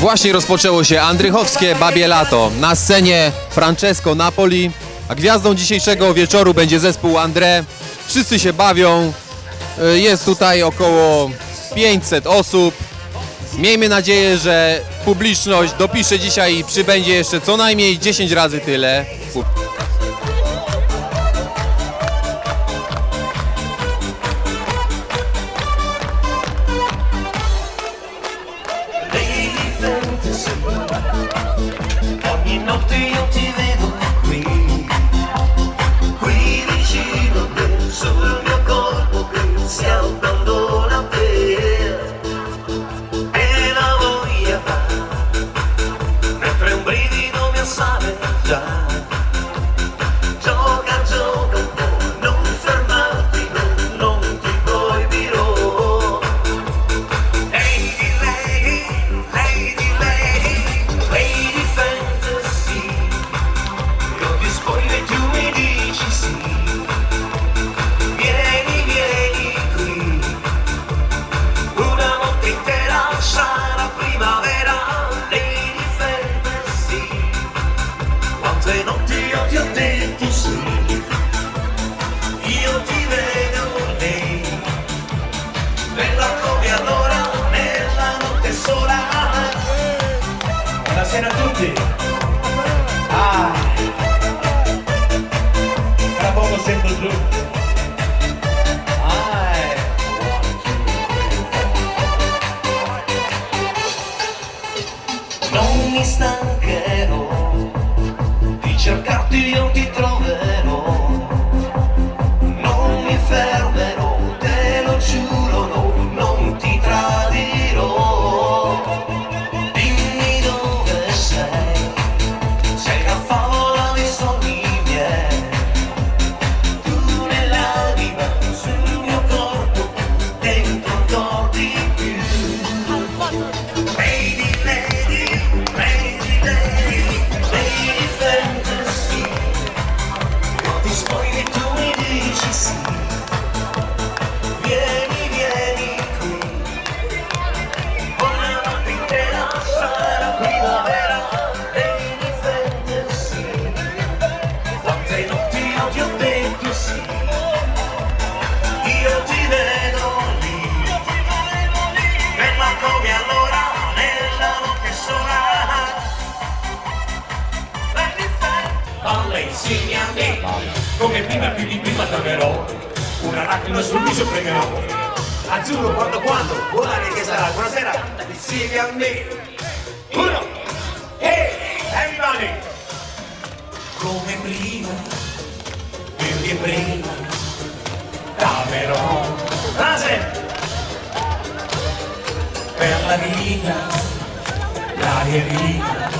Właśnie rozpoczęło się Andrychowskie Babie Lato. Na scenie Francesco Napoli, a gwiazdą dzisiejszego wieczoru będzie zespół André. Wszyscy się bawią. Y, Jest tutaj około 500 osób. Miejmy nadzieję, że publiczność dopisze dzisiaj i przybędzie jeszcze co najmniej 10 razy tyle. Buonasera a tutti Come prima più di prima tornerò Una lacrima sul viso pregherò. Azzurro quando quando Volare che sarà Buonasera. Insieme a me. Uno. Hey everybody. Come prima Più di prima T'amerò Frase. Per la vita L'aria viva Ti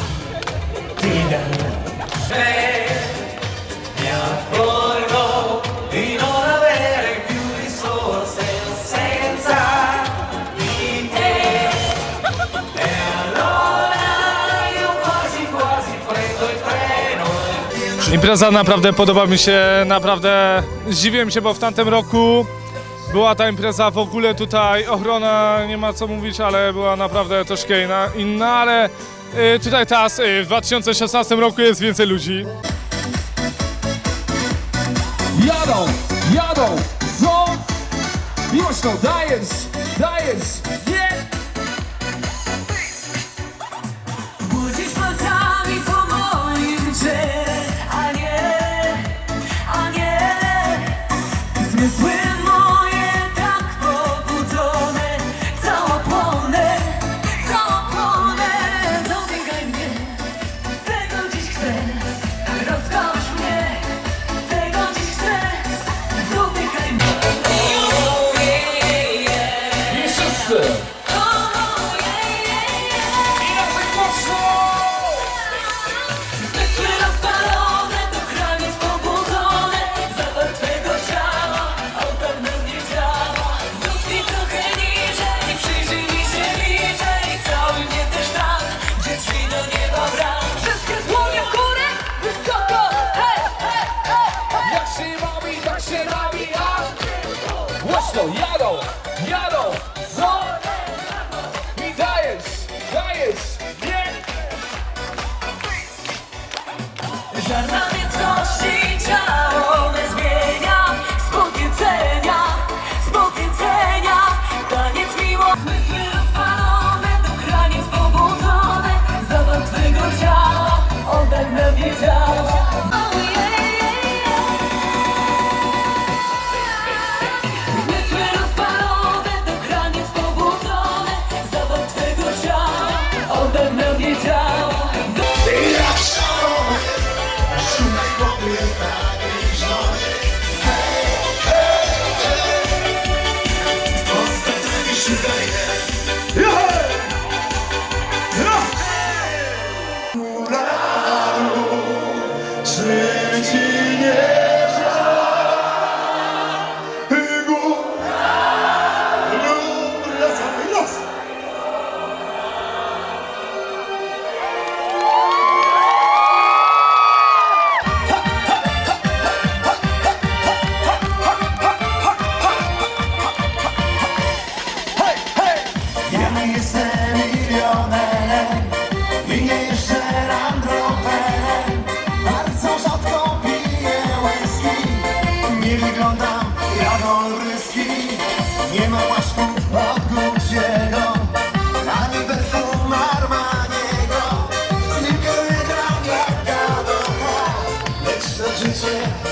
Impreza naprawdę podoba mi się, naprawdę zdziwiłem się, bo w tamtym roku była ta impreza w ogóle tutaj, ochrona nie ma co mówić, ale była naprawdę troszkę inna, inna ale y, tutaj teraz y, w 2016 roku jest więcej ludzi. Jadą, jadą, są! Głośno, dajesz, dajesz, nie! this way.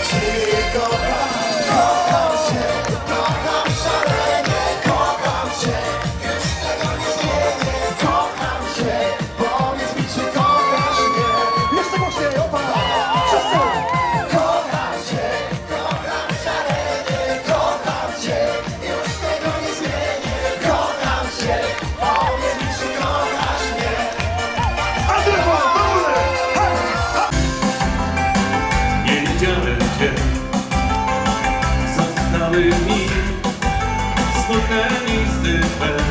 Take off. Kurna nic ty bez